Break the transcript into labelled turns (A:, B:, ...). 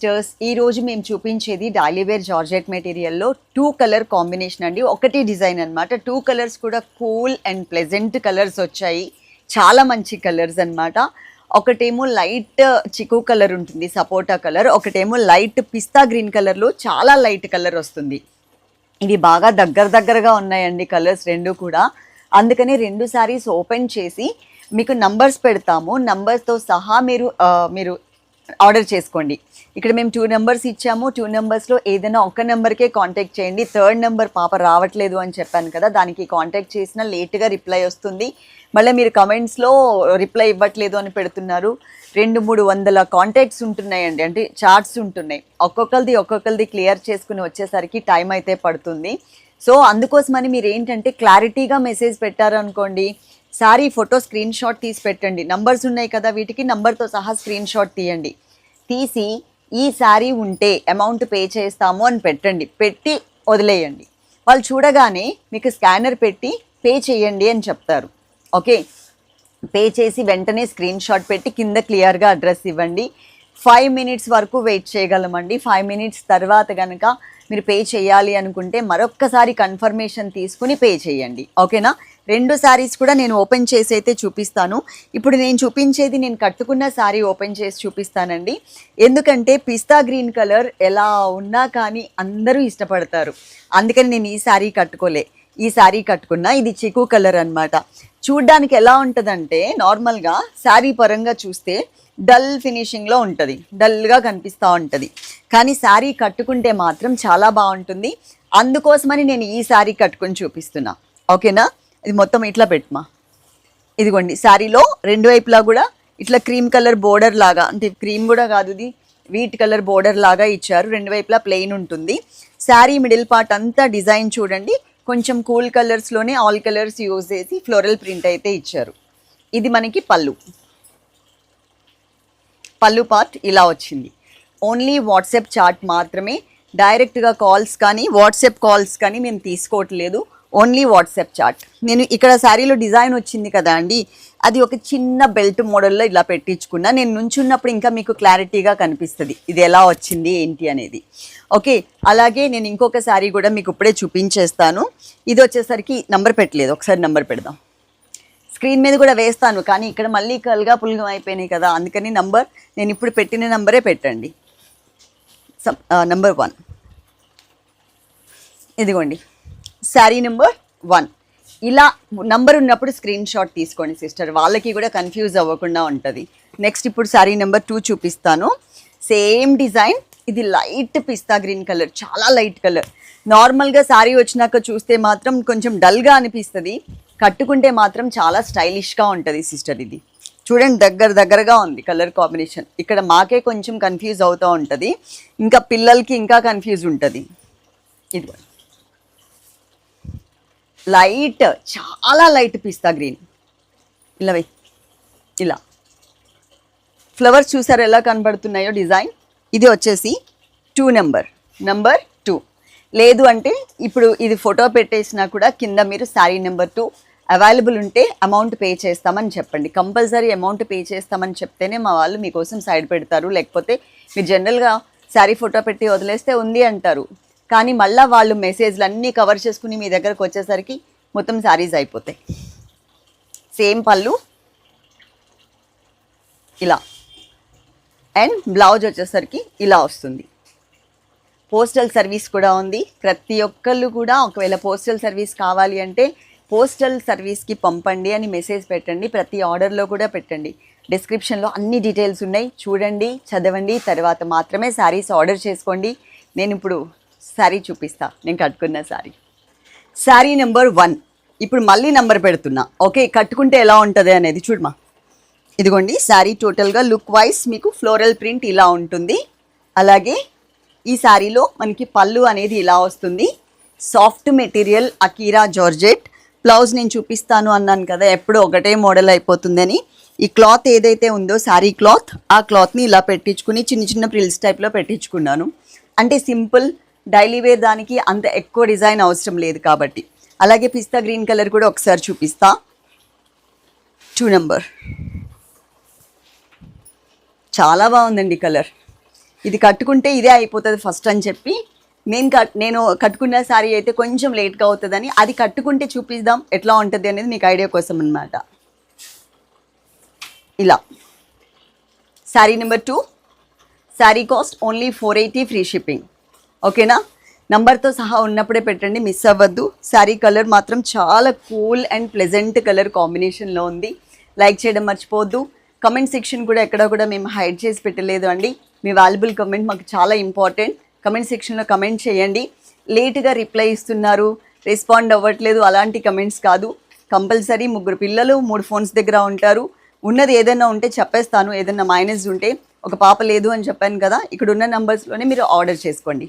A: Sisters ఈ రోజు మేము చూపించేది డైలీవేర్ జార్జెట్ మెటీరియల్లో టూ కలర్ కాంబినేషన్ అండి. ఒకటి డిజైన్ అన్నమాట. టూ కలర్స్ కూడా కూల్ అండ్ ప్లెజెంట్ కలర్స్ వచ్చాయి. చాలా మంచి కలర్స్ అన్నమాట. ఒకటేమో లైట్ చికు కలర్ ఉంటుంది సపోటా కలర్ ఒకటేమో లైట్ పిస్తా గ్రీన్ కలర్లో చాలా లైట్ కలర్ వస్తుంది. ఇవి బాగా దగ్గర దగ్గరగా ఉన్నాయండి కలర్స్ రెండు కూడా. అందుకని రెండు సారీస్ ఓపెన్ చేసి మీకు నంబర్స్ పెడతాము. నంబర్స్తో సహా మీరు uh, మీరు ఆర్డర్ చేసుకోండి. ఇక్కడ మేము టూ నెంబర్స్ ఇచ్చాము. టూ నెంబర్స్లో ఏదైనా ఒక నెంబర్కే కాంటాక్ట్ చేయండి. థర్డ్ నెంబర్ పాప రావట్లేదు అని చెప్పాను కదా దానికి కాంటాక్ట్ చేసినా లేట్గా రిప్లై వస్తుంది. మళ్ళీ మీరు కమెంట్స్లో రిప్లై ఇవ్వట్లేదు అని పెడుతున్నారు. రెండు మూడు వందల కాంటాక్ట్స్ ఉంటున్నాయండి. అంటే చార్ట్స్ ఉంటున్నాయి. ఒక్కొక్కరిది ఒక్కొక్కరిది క్లియర్ చేసుకుని వచ్చేసరికి టైం అయితే పడుతుంది. సో అందుకోసమని మీరు ఏంటంటే క్లారిటీగా మెసేజ్ పెట్టారనుకోండి సారీ ఫోటో స్క్రీన్ షాట్ తీసి పెట్టండి. నంబర్స్ ఉన్నాయి కదా వీటికి నంబర్తో సహా స్క్రీన్ షాట్ తీయండి. తీసి ఈ శారీ ఉంటే అమౌంట్ పే చేస్తాము అని పెట్టండి. పెట్టి వదిలేయండి. వాళ్ళు చూడగానే మీకు స్కానర్ పెట్టి పే చేయండి అని చెప్తారు. ఓకే? పే చేసి వెంటనే స్క్రీన్ షాట్ పెట్టి కింద క్లియర్గా అడ్రస్ ఇవ్వండి. ఫైవ్ మినిట్స్ వరకు వెయిట్ చేయగలమండి. ఫైవ్ మినిట్స్ తర్వాత కనుక మీరు పే చేయాలి అనుకుంటే మరొక్కసారి కన్ఫర్మేషన్ తీసుకుని పే చేయండి. ఓకేనా? రెండు శారీస్ కూడా నేను ఓపెన్ చేసి అయితే చూపిస్తాను. ఇప్పుడు నేను చూపించేది నేను కట్టుకున్న శారీ ఓపెన్ చేసి చూపిస్తానండి. ఎందుకంటే పిస్తా గ్రీన్ కలర్ ఎలా ఉన్నా కానీ అందరూ ఇష్టపడతారు. అందుకని నేను ఈ శారీ కట్టుకోలే. ఈ శారీ కట్టుకున్నా ఇది చికు కలర్ అన్నమాట. చూడ్డానికి ఎలా ఉంటుందంటే నార్మల్గా శారీ పరంగా చూస్తే డల్ ఫినిషింగ్లో ఉంటుంది. డల్గా కనిపిస్తూ ఉంటుంది. కానీ శారీ కట్టుకుంటే మాత్రం చాలా బాగుంటుంది. అందుకోసమని నేను ఈ శారీ కట్టుకొని చూపిస్తున్నా. ఓకేనా? ఇది మొత్తం ఇట్లా పెట్టమా? ఇదిగోండి శారీలో రెండు వైపులా కూడా ఇట్లా క్రీమ్ కలర్ బోర్డర్ లాగా అంటే క్రీమ్ కూడా కాదు ఇది వీట్ కలర్ బోర్డర్ లాగా ఇచ్చారు. రెండు వైపులా ప్లెయిన్ ఉంటుంది. శారీ మిడిల్ పార్ట్ అంతా డిజైన్ చూడండి. కొంచెం కూల్ కలర్స్లోనే ఆల్ కలర్స్ యూజ్ చేసి ఫ్లోరల్ ప్రింట్ అయితే ఇచ్చారు. ఇది మనకి పళ్ళు. పళ్ళు పార్ట్ ఇలా వచ్చింది. ఓన్లీ వాట్సాప్ చాట్ మాత్రమే. డైరెక్ట్గా కాల్స్ కానీ వాట్సాప్ కాల్స్ కానీ మేము తీసుకోవట్లేదు. Only WhatsApp chat. నేను ఇక్కడ శారీలో డిజైన్ వచ్చింది కదా అండి అది ఒక చిన్న బెల్ట్ మోడల్లో ఇలా పెట్టించుకున్నా. నేను నుంచున్నప్పుడు ఇంకా మీకు క్లారిటీగా కనిపిస్తుంది ఇది ఎలా వచ్చింది ఏంటి అనేది. ఓకే అలాగే నేను ఇంకొక శారీ కూడా మీకు ఇప్పుడే చూపించేస్తాను. ఇది వచ్చేసరికి నంబర్ పెట్టలేదు ఒకసారి నంబర్ పెడదాం. స్క్రీన్ మీద కూడా వేస్తాను కానీ ఇక్కడ మళ్ళీ కల్గా పులుగం అయిపోయినాయి కదా అందుకని నంబర్ నేను ఇప్పుడు పెట్టిన నంబరే పెట్టండి. Number one. ఇదిగోండి. శారీ నెంబర్ వన్ ఇలా నంబర్ ఉన్నప్పుడు స్క్రీన్ షాట్ తీసుకోండి సిస్టర్ వాళ్ళకి కూడా కన్ఫ్యూజ్ అవ్వకుండా ఉంటుంది. నెక్స్ట్ ఇప్పుడు శారీ నెంబర్ టూ చూపిస్తాను. సేమ్ డిజైన్ ఇది లైట్ పిస్తా గ్రీన్ కలర్ చాలా లైట్ కలర్ నార్మల్గా శారీ వచ్చినాక చూస్తే మాత్రం కొంచెం డల్గా అనిపిస్తుంది. కట్టుకుంటే మాత్రం చాలా స్టైలిష్గా ఉంటుంది సిస్టర్ ఇది. చూడండి దగ్గర దగ్గరగా ఉంది కలర్ కాంబినేషన్ ఇక్కడ మాకే కొంచెం కన్ఫ్యూజ్ అవుతూ ఉంటుంది. ఇంకా పిల్లలకి ఇంకా కన్ఫ్యూజ్ ఉంటుంది. ఇది లైట్ చాలా లైట్ పిస్తా గ్రీన్. ఇలా వెయ్. ఇలా. ఫ్లవర్స్ చూసారు ఎలా కనబడుతున్నాయో డిజైన్? ఇది వచ్చేసి టూ నెంబర్. Number two. లేదు అంటే ఇప్పుడు ఇది ఫోటో పెట్టేసినా కూడా కింద మీరు శారీ నెంబర్ టూ అవైలబుల్ ఉంటే అమౌంట్ పే చేస్తామని చెప్పండి. కంపల్సరీ అమౌంట్ పే చేస్తామని చెప్తేనే మా వాళ్ళు మీకోసం సైడ్ పెడతారు. లేకపోతే మీరు జనరల్గా శారీ ఫోటో పెట్టి వదిలేస్తే ఉంది అంటారు. కానీ మళ్ళీ వాళ్ళు మెసేజ్లు అన్నీ కవర్ చేసుకుని మీ దగ్గరకు వచ్చేసరికి మొత్తం శారీస్ అయిపోతాయి. సేమ్ పళ్ళు. ఇలా. అండ్ బ్లౌజ్ వచ్చేసరికి ఇలా వస్తుంది. పోస్టల్ సర్వీస్ కూడా ఉంది. ప్రతి ఒక్కళ్ళు కూడా ఒకవేళ పోస్టల్ సర్వీస్ కావాలి అంటే పోస్టల్ సర్వీస్కి పంపండి అని మెసేజ్ పెట్టండి. ప్రతి ఆర్డర్లో కూడా పెట్టండి. డిస్క్రిప్షన్లో అన్ని డీటెయిల్స్ ఉన్నాయి. చూడండి చదవండి తర్వాత మాత్రమే శారీస్ ఆర్డర్ చేసుకోండి. నేను ఇప్పుడు శారీ చూపిస్తా. నేను కట్టుకున్న శారీ శారీ నెంబర్ వన్. ఇప్పుడు మళ్ళీ నెంబర్ పెడుతున్నా. ఓకే కట్టుకుంటే ఎలా ఉంటుంది అనేది చూడమా? ఇదిగోండి శారీ టోటల్గా లుక్ వైజ్ మీకు ఫ్లోరల్ ప్రింట్ ఇలా ఉంటుంది. అలాగే ఈ శారీలో మనకి పళ్ళు అనేది ఇలా వస్తుంది. సాఫ్ట్ మెటీరియల్ అకీరా జార్జెట్ బ్లౌజ్ నేను చూపిస్తాను అన్నాను కదా ఎప్పుడు ఒకటే మోడల్ అయిపోతుందని. ఈ క్లాత్ ఏదైతే ఉందో శారీ క్లాత్ ఆ క్లాత్ని ఇలా పెట్టించుకుని చిన్న చిన్న ప్రిల్స్ టైప్లో పెట్టించుకున్నాను. అంటే సింపుల్ డైలీ వేర్ దానికి అంత ఎక్కువ డిజైన్ అవసరం లేదు కాబట్టి. అలాగే పిస్తా గ్రీన్ కలర్ కూడా ఒకసారి చూపిస్తా. Two number. చాలా బాగుందండి కలర్. ఇది కట్టుకుంటే ఇదే అయిపోతుంది ఫస్ట్ అని చెప్పి. నేను కట్ నేను కట్టుకున్న శారీ అయితే కొంచెం లేట్గా అవుతుందని అది కట్టుకుంటే చూపిద్దాం ఎట్లా ఉంటుంది అనేది మీకు ఐడియా కోసం అనమాట ఇలా. Sari number two. Sari cost only four eighty free shipping. ఓకేనా? నంబర్తో సహా ఉన్నప్పుడే పెట్టండి మిస్ అవ్వద్దు. శారీ కలర్ మాత్రం చాలా కూల్ అండ్ ప్లెజెంట్ కలర్ కాంబినేషన్లో ఉంది. లైక్ చేయడం మర్చిపోవద్దు. కమెంట్ సెక్షన్ కూడా ఎక్కడ కూడా మేము హైడ్ చేసి పెట్టలేదు అండి. మీ వాల్యుబుల్ కమెంట్ మాకు చాలా ఇంపార్టెంట్. కమెంట్ సెక్షన్లో కమెంట్ చేయండి. లేట్గా రిప్లై ఇస్తున్నారు. రెస్పాండ్ అవ్వట్లేదు. అలాంటి కమెంట్స్ కాదు. కంపల్సరీ ముగ్గురు పిల్లలు మూడు ఫోన్స్ దగ్గర ఉంటారు. ఉన్నది ఏదైనా ఉంటే చెప్పేస్తాను. ఏదైనా మైనస్ ఉంటే ఒక పాప లేదు అని చెప్పాను కదా ఇక్కడ ఉన్న నంబర్స్లోనే మీరు ఆర్డర్ చేసుకోండి.